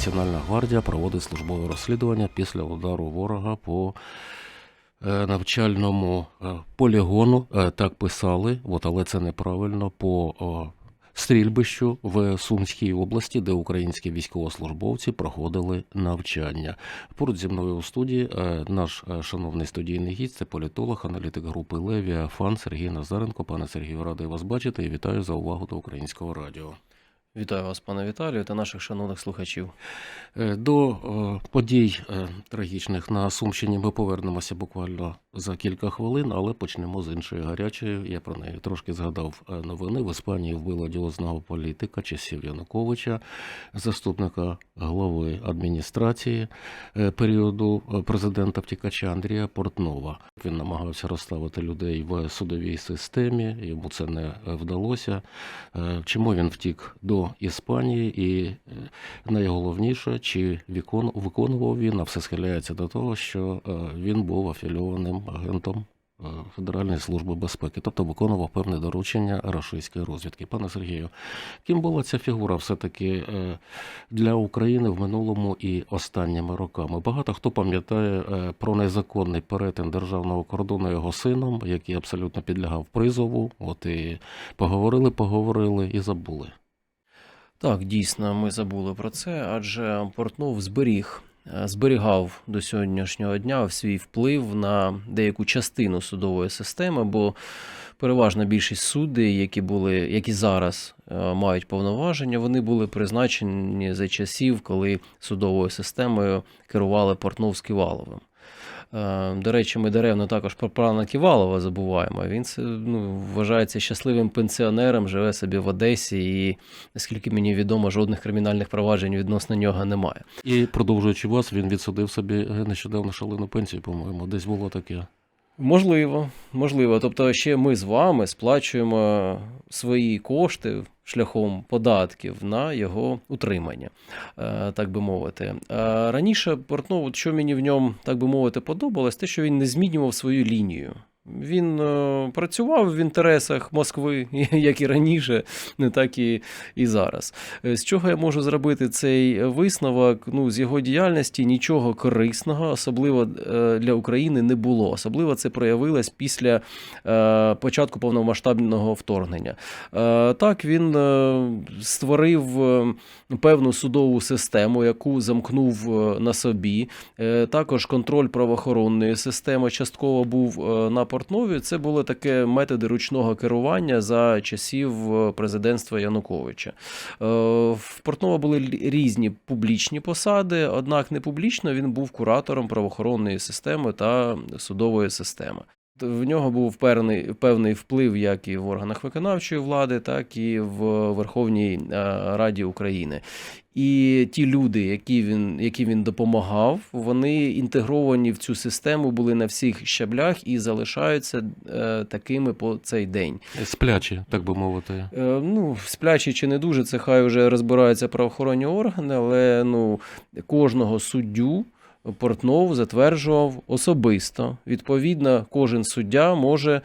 Національна гвардія проводить службове розслідування після удару ворога по е, навчальному е, полігону. Е, Так писали, от, але це неправильно. По стрільбищу в Сумській області, де українські військовослужбовці проходили навчання. Поруч зі мною у студії наш шановний студійний гість, це політолог, аналітик групи Левія, фан Сергій Назаренко. Пане Сергію, радий вас бачити і вітаю за увагу до українського радіо. Вітаю вас, пане Віталію, та наших шановних слухачів. Е, До е, подій е, трагічних на Сумщині ми повернемося буквально за кілька хвилин, але почнемо з іншої гарячої. Я про неї трошки згадав новини. В Іспанії вбили одіозного політика часів Януковича, заступника глави адміністрації періоду президента втікача Андрія Портнова. Він намагався розставити людей в судовій системі. Йому це не вдалося. Чому він втік до Іспанії? І е, найголовніше, чи виконував він, а все схиляється до того, що е, він був афільованим агентом е, Федеральної служби безпеки, тобто виконував певне доручення рашистської розвідки. Пане Сергію, ким була ця фігура все-таки для України в минулому і останніми роками? Багато хто пам'ятає про незаконний перетин державного кордону його сином, який абсолютно підлягав призову. От і поговорили, поговорили і забули. Так, дійсно, ми забули про це, адже Портнов зберіг, е, зберігав до сьогоднішнього дня свій вплив на деяку частину судової системи, бо переважна більшість суддів, які були, які зараз е, мають повноваження, вони були призначені за часів, коли судовою системою керували Портнов з Ківаловим. Е, До речі, ми даремно також про Прана Ківалова забуваємо. Він ну, вважається щасливим пенсіонером, живе собі в Одесі, і наскільки мені відомо, жодних кримінальних проваджень відносно нього немає. І продовжуючи вас, він відсудив собі е, нещодавно шалену пенсію, по-моєму. Десь було таке. Можливо, можливо. Тобто, ще ми з вами сплачуємо свої кошти шляхом податків на його утримання, е, так би мовити. Раніше Портнов, що мені в ньому, так би мовити, подобалось, те, що він не змінював свою лінію. Він е, працював в інтересах Москви, як і раніше, не так і, і зараз. Е, З чого я можу зробити цей висновок? Ну, з його діяльності нічого корисного, особливо е, для України, не було. Особливо це проявилось після початку повномасштабного вторгнення. Так, він створив певну судову систему, яку замкнув на собі. Також контроль правоохоронної системи частково був на Портнові. Це були таке методи ручного керування за часів е, президентства Януковича. Е, В Портнова були різні публічні посади, однак не публічно він був куратором правоохоронної системи та судової системи. В нього був певний, певний вплив як і в органах виконавчої влади, так і в Верховній е, Раді України. І ті люди, які він, які він допомагав, вони інтегровані в цю систему, були на всіх щаблях і залишаються е, такими по цей день. Сплячі, так би мовити. Е, ну, сплячі чи не дуже, це хай вже розбираються правоохоронні органи, але ну, кожного суддю Портнов затверджував особисто. Відповідно, кожен суддя може.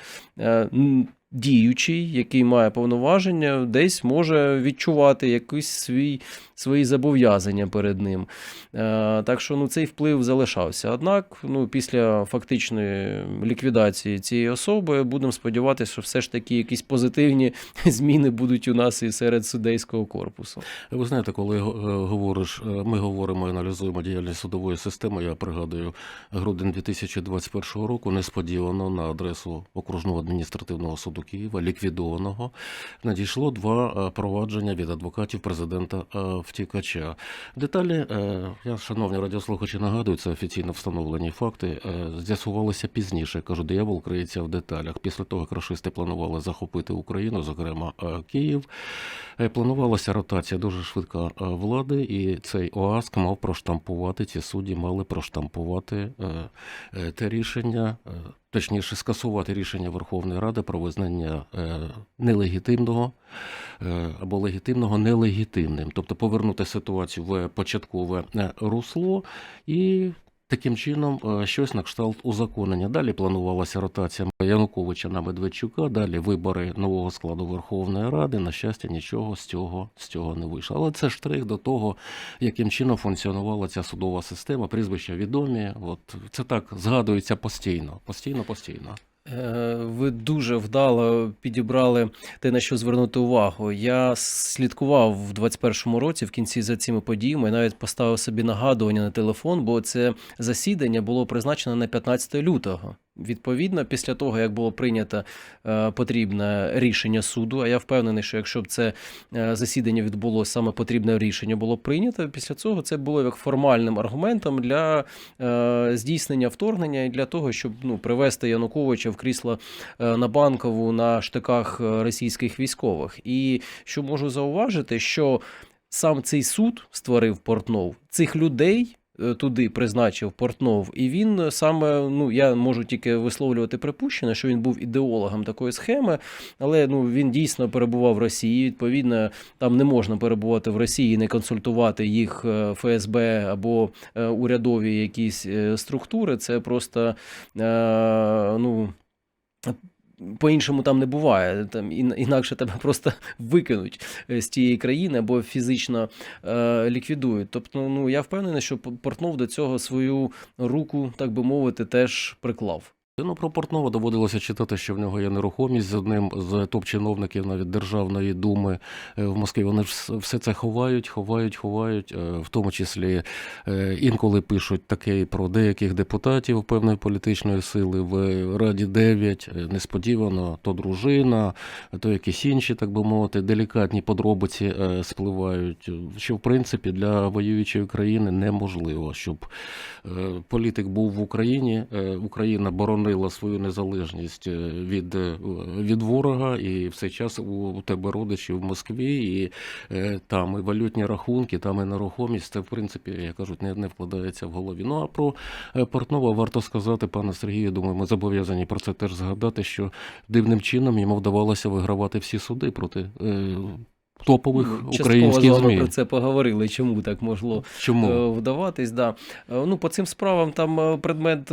Діючий, який має повноваження, десь може відчувати якийсь свій, свої зобов'язання перед ним. Е, так що ну, цей вплив залишався. Однак, ну, після фактичної ліквідації цієї особи будемо сподіватися, що все ж таки якісь позитивні зміни будуть у нас і серед судейського корпусу. Ви знаєте, коли е, говориш, е, ми говоримо і аналізуємо діяльність судової системи. Я пригадую грудень 2021 року. Несподівано на адресу окружного адміністративного суду Києва, ліквідованого, надійшло два е, провадження від адвокатів президента е, втікача. Деталі, е, я шановні радіослухачі, нагадую, це офіційно встановлені факти. З'ясувалися пізніше. Кажу, диявол криється в деталях. Після того, як рашисти планували захопити Україну, зокрема Київ. Планувалася ротація дуже швидка влади, і цей ОАСК мав проштампувати, ці судді мали проштампувати те рішення, точніше, скасувати рішення Верховної Ради про визнання е, нелегітимного е, або легітимного нелегітимним, тобто повернути ситуацію в початкове е, русло і Таким чином, е, щось на кшталт узаконення. Далі планувалася ротація Януковича на Медведчука, далі вибори нового складу Верховної Ради. На щастя, нічого з цього, з цього не вийшло. Але це штрих до того, яким чином функціонувала ця судова система, прізвища відомі. От це так згадується постійно, постійно, постійно. Е, Ви дуже вдало підібрали те, на що звернути увагу. Я слідкував в 21-му році в кінці за цими подіями, навіть поставив собі нагадування на телефон, бо це засідання було призначено на 15 лютого. Відповідно, після того, як було прийнято е, потрібне рішення суду, а я впевнений, що якщо б це е, засідання відбулося, саме потрібне рішення було прийнято, після цього це було як формальним аргументом для е, здійснення вторгнення і для того, щоб ну, привести Януковича в крісло на банкову на штиках російських військових. І що можу зауважити, що сам цей суд створив Портнов цих людей. Е, Туди призначив Портнов, і він е, саме ну я можу тільки висловлювати припущення, що він був ідеологом такої схеми, але ну він дійсно перебував в Росії. Відповідно, там не можна перебувати в Росії, не консультувати їх е, ФСБ або урядові якісь структури. Це просто ну. По-іншому там не буває. Там ін- інакше тебе просто викинуть е, з тієї країни або фізично е, ліквідують. Тобто, ну я впевнений, що Портнов до цього свою руку, так би мовити, теж приклав. Ну, про Портнова доводилося читати, що в нього є нерухомість з одним з топ-чиновників навіть Державної думи е, в Москві. Вони все це ховають, ховають, ховають, е, в тому числі е, інколи пишуть таке і про деяких депутатів певної політичної сили в Раді 9. е, Несподівано то дружина, то якісь інші, так би мовити, делікатні подробиці спливають, що в принципі для воюючої країни неможливо, щоб політик був в Україні, Україна боронила свою незалежність е, від, е, від ворога, і в цей час у, у тебе родичі в Москві, і е, там і валютні рахунки, там і нерухомість. Це в принципі, як кажуть, не, не вкладається в голові. Ну а про Портнова варто сказати, пане Сергію. Думаю, ми зобов'язані про це теж згадати, що дивним чином йому вдавалося вигравати всі суди проти. Топових Частково українських з вами про це поговорили. Чому так могло Чому? е, вдаватись? Да. Е, Ну, по цим справам там е, предмет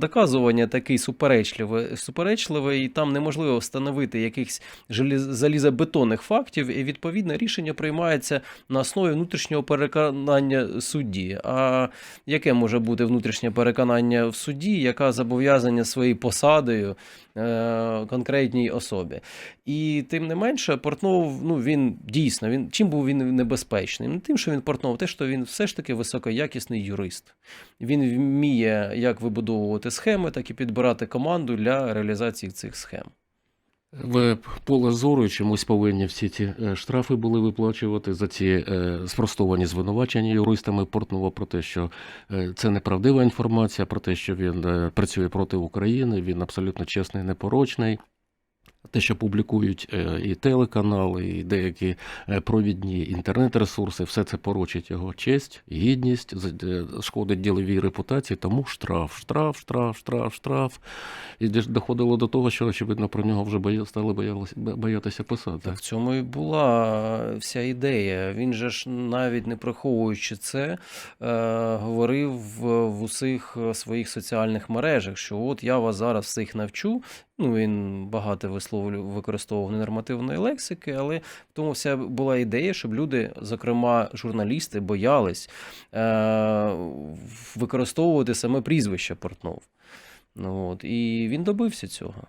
доказування такий суперечливий, суперечливий, і там неможливо встановити якихось залізобетонних фактів, і відповідне рішення приймається на основі внутрішнього переконання судді. А яке може бути внутрішнє переконання в суді, яка зобов'язання своєю посадою е, конкретній особі? І тим не менше, Портнов, ну він дійсно він чим був він небезпечний? Не тим, що він Портнов, те, що він все ж таки високоякісний юрист. Він вміє як вибудовувати схеми, так і підбирати команду для реалізації цих схем. В поле зору чомусь повинні всі ці е, штрафи були виплачувати за ці е, спростовані звинувачення юристами Портнова про те, що е, це неправдива інформація, про те, що він працює проти України, він абсолютно чесний, непорочний. Те, що публікують е, і телеканали, і деякі е, провідні інтернет-ресурси, все це порочить його честь, гідність, е, шкодить діловій репутації, тому штраф, штраф, штраф, штраф, штраф. І доходило до того, що, очевидно, про нього вже стали боятися писати. Так в цьому і була вся ідея. Він же ж навіть не приховуючи це, е, говорив в, усіх е, своїх соціальних мережах, що от я вас зараз всіх навчу. Ну, він багато висловлю використовував ненормативної лексики, але в тому вся була ідея, щоб люди, зокрема журналісти, боялись е, використовувати саме прізвище Портнов. Ну, от, і він добився цього.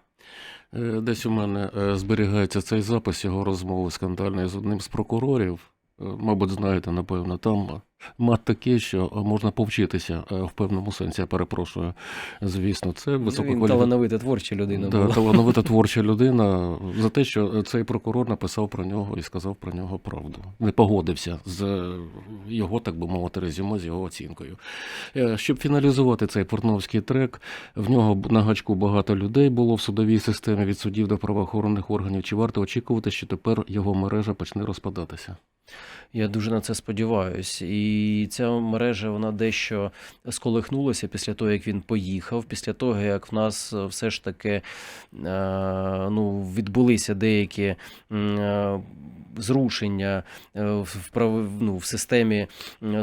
Е, Десь у мене е, зберігається цей запис його розмови скандальної з одним з прокурорів. Мабуть, знаєте, напевно, там мат такий, що можна повчитися е, в певному сенсі. Я перепрошую. Звісно, це Він висококваліфікована талановита творча людина да, була. талановита творча людина за те, що цей прокурор написав про нього і сказав про нього правду. Не погодився з його, так би мовити, резюме, з його оцінкою. Е, Щоб фіналізувати цей портновський трек, в нього на гачку багато людей було в судовій системі від судів до правоохоронних органів. Чи варто очікувати, що тепер його мережа почне розпадатися? Я дуже на це сподіваюся. І ця мережа вона дещо сколихнулася після того, як він поїхав, після того, як в нас все ж таки е, ну, відбулися деякі е, зрушення е, в, ну, в системі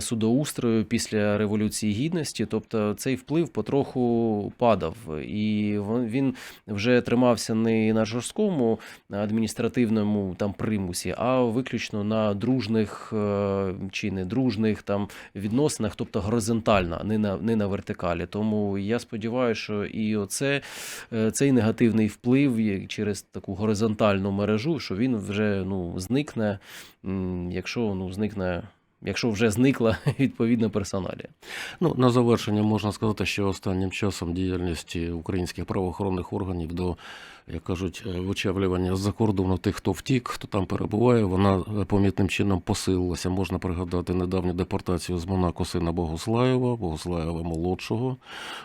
судоустрою після Революції Гідності. Тобто цей вплив потроху падав, і він вже тримався не на жорсткому адміністративному там примусі, а виключно на дружних е, чи недружних там відносинах, тобто горизонтально, не на, не на вертикалі. Тому я сподіваюся, що і оце, е, цей негативний вплив через таку горизонтальну мережу, що він вже ну, зникне, якщо ну, зникне. Якщо вже зникла відповідна персоналія. Ну, на завершення можна сказати, що останнім часом діяльність українських правоохоронних органів до, як кажуть, е, вичавлювання з-за кордону тих, хто втік, хто там перебуває, вона помітним чином посилилася. Можна пригадати недавню депортацію з Монако сина Богослаєва, Богослаєва молодшого,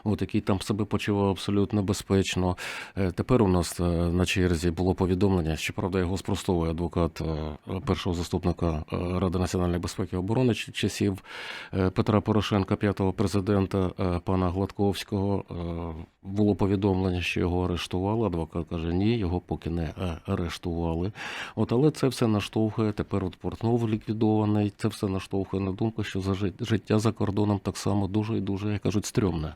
от який там себе почував абсолютно безпечно. Е, Тепер у нас е, на черзі було повідомлення, що правда його спростовує адвокат першого заступника Ради національної безпеки і оборони часів Петра Порошенка, п'ятого президента пана Гладковського. Було повідомлення, що його арештували. Адвокат каже, ні, його поки не е, арештували. От, але це все наштовхує. Тепер от Портнов ліквідований. Це все наштовхує на думку, що за жит- життя за кордоном так само дуже і дуже, як кажуть, стрьомне.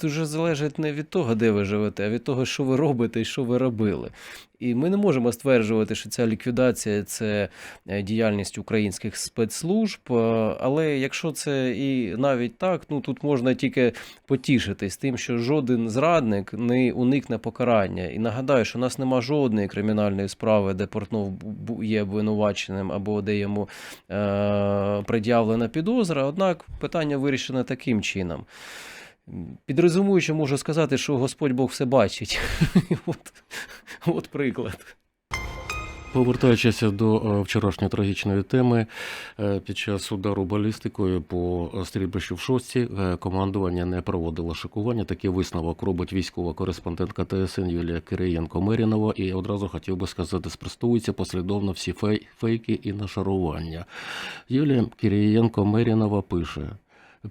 Дуже залежить не від того, де ви живете, а від того, що ви робите і що ви робили. І ми не можемо стверджувати, що ця ліквідація це е, діяльність українських спецслужб. е, Але якщо це і навіть так, ну тут можна тільки потішитись тим, що жоден зрадник не уникне покарання. І нагадаю, що у нас нема жодної кримінальної справи, де Портнов є обвинуваченим або де йому е- пред'явлена підозра. Однак питання вирішене таким чином. Підрозумуючи, можу сказати, що Господь Бог все бачить. от, от приклад. Повертаючись до е, вчорашньої трагічної теми, е, під час удару балістикою по стрільбищу в шості е, командування не проводило шикування. Такий висновок робить військова кореспондентка ТСН Юлія Кириєнко Мерінова. І одразу хотів би сказати, спростовуються послідовно всі фей- фейки і нашарування. Юлія Кириєнко Мерінова пише: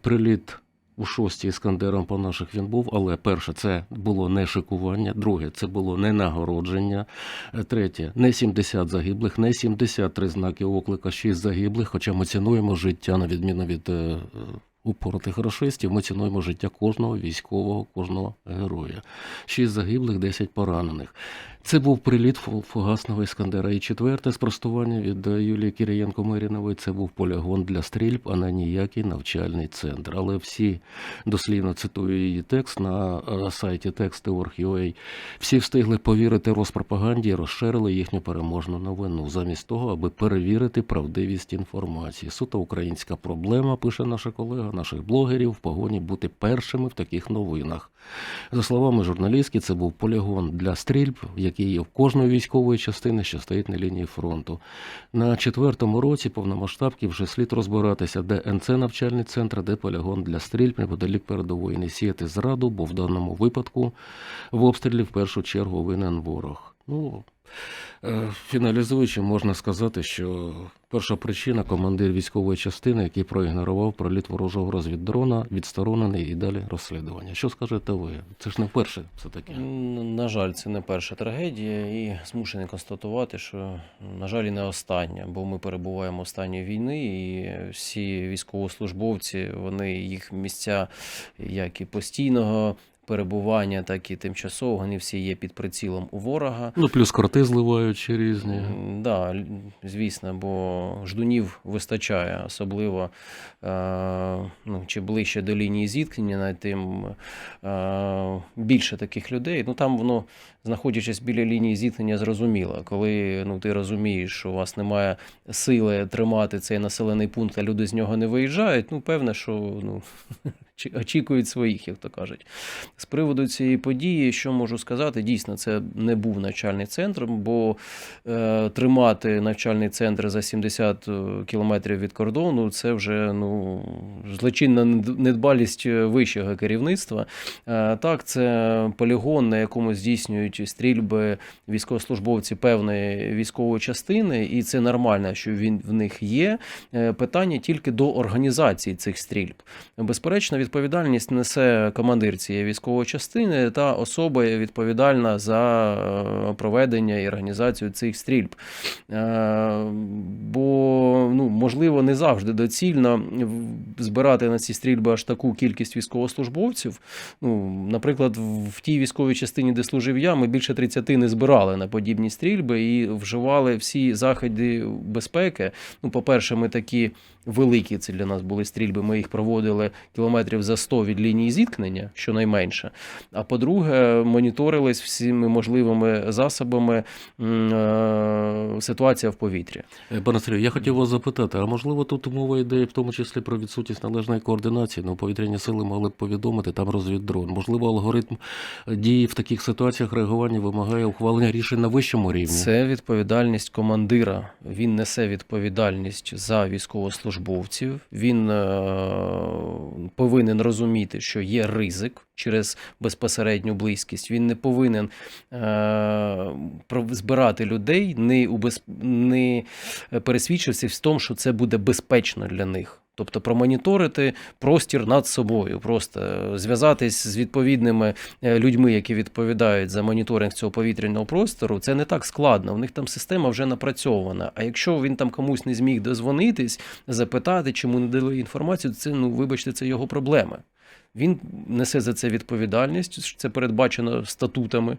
приліт. У шостій Іскандером по наших він був, але перше, це було не шикування, друге, це було не нагородження, Е, Третє, не 70 загиблих, не 73 знаки оклика, 6 загиблих. Хоча ми цінуємо життя, на відміну від е, е, упоротих рашистів, ми цінуємо життя кожного військового, кожного героя. 6 загиблих, 10 поранених. Це був приліт фу- фугасного іскандера. І четверте спростування від Юлії Кирієнко Мирінової це був полігон для стрільб, а не ніякий навчальний центр. Але всі дослівно цитую її текст на е, сайті Text.org.ua, всі встигли повірити розпропаганді і розширили їхню переможну новину, замість того, аби перевірити правдивість інформації. Суто українська проблема, пише наша колега, наших блогерів в погоні бути першими в таких новинах. За словами журналістки, це був полігон для стрільб, який є в кожної військової частини, що стоїть на лінії фронту. На четвертому році повномасштабки вже слід розбиратися, де НЦ навчальний центр, де полігон для стрільб неподалік передової. Не сіяти зраду, бо в даному випадку в обстрілі в першу чергу винен ворог. Ну, фіналізуючи, можна сказати, що перша причина командир військової частини, який проігнорував проліт ворожого розвіддрона, відсторонений і далі розслідування. Що скажете ви? Це ж не вперше все таки. На жаль, це не перша трагедія, і змушений констатувати, що, на жаль, і не остання, бо ми перебуваємо в стані війни, і всі військовослужбовці, вони їх місця як і постійного перебування, так і тимчасово. вони всі є під прицілом у ворога. Ну, плюс корти зливаючи різні. Так, Да, звісно, бо ждунів вистачає, особливо е, ну, чи ближче до лінії зіткнення, навіть тим е, більше таких людей. Ну там воно, знаходячись біля лінії зіткнення, зрозуміло. Коли ну, ти розумієш, що у вас немає сили тримати цей населений пункт, а люди з нього не виїжджають, ну певне, що ну, очікують своїх, як то кажуть. З приводу цієї події, що можу сказати, дійсно, це не був навчальний центр, бо е, тримати навчальний центр за 70 кілометрів від кордону це вже ну, злочинна недбалість вищого керівництва. Е, так, це полігон, на якому здійснюють стрільби військовослужбовці певної військової частини, і це нормально, що він в них є. Е, Питання тільки до організації цих стрільб. Безперечно, відповідальність несе командир цієї військової частини та особа відповідальна за е, проведення і організацію цих стрільб. Е, Бо ну, можливо не завжди доцільно збирати на ці стрільби аж таку кількість військовослужбовців. Ну, наприклад, в тій військовій частині, де служив я, ми більше 30 не збирали на подібні стрільби і вживали всі заходи безпеки. Ну, по-перше, ми такі великі це для нас були стрільби. Ми їх проводили кілометрів за 100 від лінії зіткнення, щонайменше. А по-друге, моніторились всіми можливими засобами е, ситуація в повітрі. Е, Пане Сергію, я хотів вас запитати, а можливо тут мова йде в тому числі про відсутність належної координації? Ну, повітряні сили могли б повідомити, там розвіддрон. Можливо, алгоритм дії в таких ситуаціях реагування вимагає ухвалення рішень на вищому рівні. Це відповідальність командира. Він несе відповідальність за військовослужбовців. Він е, повинен розуміти, що є ризик через безпосередню близькість. Він не повинен е, збирати людей, не пересвідчився в тому, що це буде безпечно для них. Тобто промоніторити простір над собою, просто е, зв'язатись з відповідними е, людьми, які відповідають за моніторинг цього повітряного простору, це не так складно. У них там система вже напрацьована. А якщо він там комусь не зміг дозвонитись, запитати, чому не дали інформацію, це ну вибачте, це його проблеми. Він несе за це відповідальність, це передбачено статутами.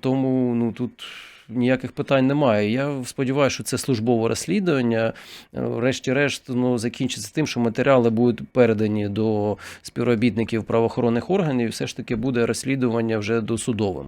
Тому ну тут ніяких питань немає. Я сподіваюся, що це службове розслідування. Е, Врешті-решт, ну закінчиться тим, що матеріали будуть передані до співробітників правоохоронних органів, і все ж таки буде розслідування вже досудовим.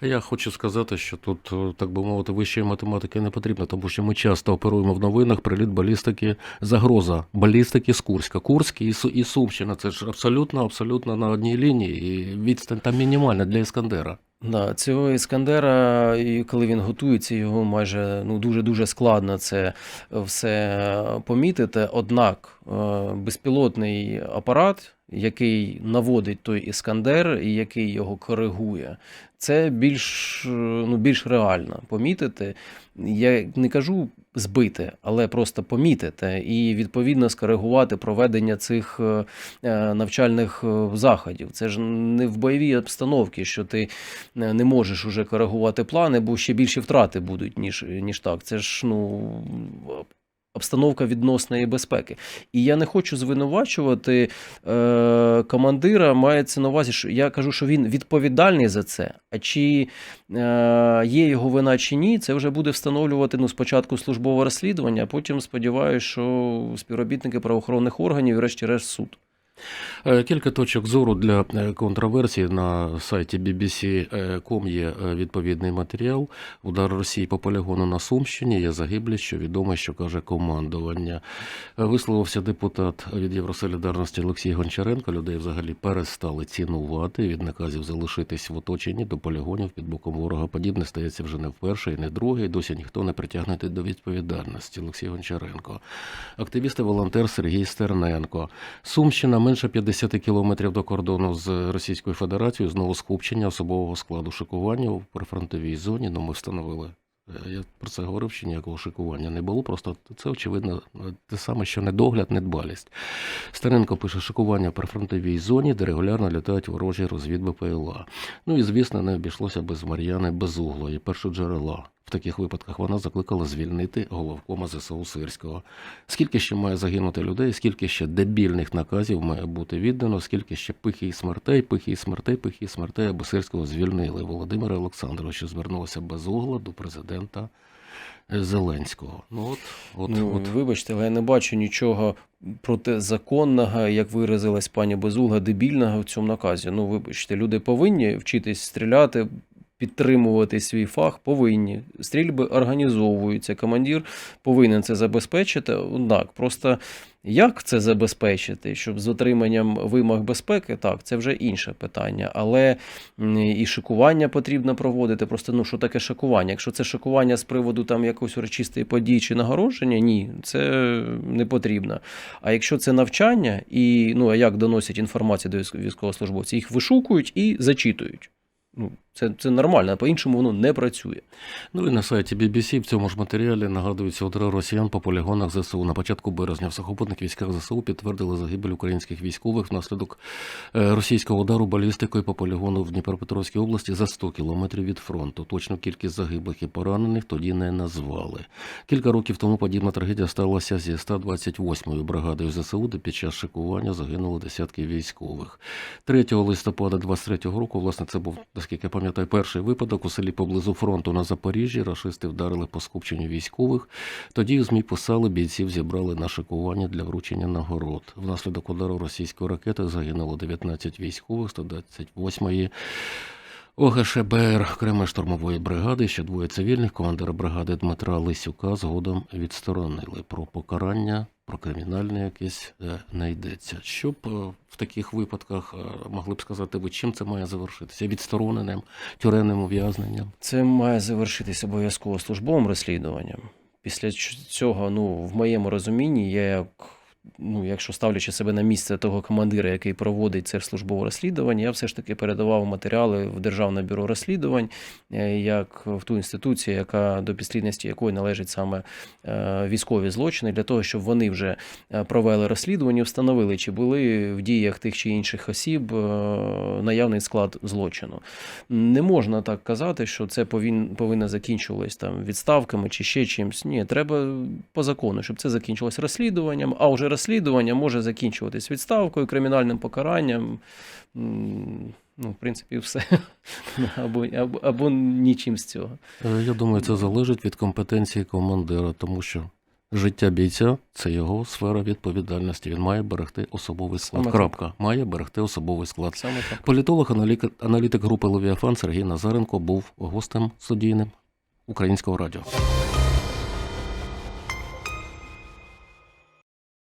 Я хочу сказати, що тут, е, так би мовити, вищої математики не потрібно, тому що ми часто оперуємо в новинах приліт балістики, загроза балістики з Курська. Курськ і, і Сумщина це ж абсолютно, абсолютно на одній лінії, і відстань там мінімальна для Іскандера. Да, цього іскандера, і коли він готується, його майже ну дуже дуже складно це все помітити. Однак е, безпілотний апарат, який наводить той іскандер і який його коригує, це більш, ну, більш реально помітити. Я не кажу збити, але просто помітити і відповідно скоригувати проведення цих е, е, навчальних е, заходів. Це ж не в бойовій обстановці, що ти не можеш уже коригувати плани, бо ще більші втрати будуть, ніж, ніж так. Це ж ну. Обстановка відносної безпеки. І я не хочу звинувачувати е, командира. Мається на увазі, що я кажу, що він відповідальний за це. А чи е, є його вина чи ні, це вже буде встановлювати ну, спочатку службове розслідування, а потім сподіваюся, що співробітники правоохоронних органів, і врешті-решт суд. Е, Кілька точок зору для е, контроверсії на сайті BBC.com є е, відповідний матеріал. Удар Росії по полігону на Сумщині є загиблі, що відомо, що каже командування. Висловився депутат від Євросолідарності Олексій Гончаренко. Людей взагалі перестали цінувати від наказів залишитись в оточенні до полігонів під боком ворога. Подібне стається вже не вперше і не друге. І досі ніхто не притягнути до відповідальності. Олексій Гончаренко. Активіст і волонтер Сергій Стерненко. Сумщина менше 50 кілометрів до кордону з Російською Федерацією. Знову скупчення особового складу шикування в прифронтовій зоні. Ну, ми встановили. е, Я про це говорив, що ніякого шикування не було. Просто це очевидно те саме, що недогляд, недбалість. Старенко пише шикування в прифронтовій зоні, де регулярно літають ворожі розвід БПЛА. Ну і звісно, не обійшлося без Мар'яни Безуглої, першоджерела. В таких випадках вона закликала звільнити головкома ЗСУ Сирського. Скільки ще має загинути людей, скільки ще дебільних наказів має бути віддано, скільки ще пихи і смертей, пихи і смертей, пихи і смертей, аби Сирського звільнили. Володимира Олександровича звернулося безугла до президента Зеленського. Ну от, от, ну, от. Вибачте, але я не бачу нічого протизаконного, як виразилась пані Безуга, дебільного в цьому наказі. Ну, вибачте, люди повинні вчитись стріляти. Підтримувати свій фах повинні. Стрільби організовуються. Командир повинен це забезпечити. Однак, просто як це забезпечити, щоб з отриманням вимог безпеки, так, це вже інше питання. Але і шикування потрібно проводити. Просто ну що таке шикування? Якщо це шикування з приводу там якоїсь урочистої події чи нагородження, ні, це не потрібно. А якщо це навчання, і ну а як доносять інформацію до військ- військовослужбовців, їх вишукують і зачитують. Ну, це, це нормально, а по-іншому воно не працює. Ну і на сайті BBC в цьому ж матеріалі нагадуються удари росіян по полігонах ЗСУ. На початку березня в сухопутних військах ЗСУ підтвердили загибель українських військових внаслідок е, російського удару балістикою по полігону в Дніпропетровській області за 100 кілометрів від фронту. Точну кількість загиблих і поранених тоді не назвали. Кілька років тому подібна трагедія сталася зі 128-ю бригадою ЗСУ, де під час шикування загинули десятки військових. 3 листопада 23-го року, власне, це був, наскільки я пам'ятаю, перший випадок у селі поблизу фронту на Запоріжжі. Рашисти вдарили по скупченню військових. Тоді в ЗМІ писали, бійців зібрали на шикування для вручення нагород. Внаслідок удару російської ракети загинуло 19 військових, 128-ї ОГШБР окремої штурмової бригади, ще двоє цивільних. Командира бригади Дмитра Лисюка згодом відсторонили. Про покарання, про кримінальне якесь е, не йдеться. Щоб е, в таких випадках е, могли б сказати ви, чим це має завершитися? Відстороненням, тюремним ув'язненням? Це має завершитися обов'язково службовим розслідуванням. Після цього, ну, в моєму розумінні, я як. Ну, якщо ставлячи себе на місце того командира, який проводить це службове розслідування, я все ж таки передавав матеріали в Державне бюро розслідувань, е, як в ту інституцію, яка до підслідності якої належать саме е, військові злочини, для того, щоб вони вже е, провели розслідування, встановили, чи були в діях тих чи інших осіб наявний склад злочину. Не можна так казати, що це повин, повинно закінчувалось там відставками чи ще чимось. Ні, треба по закону, щоб це закінчилось розслідуванням, а вже розслідування може закінчуватись відставкою, кримінальним покаранням. Ну, в принципі, все. Або, або, або нічим з цього. Е, Я думаю, це залежить від компетенції командира, тому що життя бійця це його сфера відповідальності. Він має берегти особовий склад. Саме так. Має берегти особовий склад. Саме так. Політолог, аналітик, аналітик групи Левіафан Сергій Назаренко був гостем студійним українського радіо.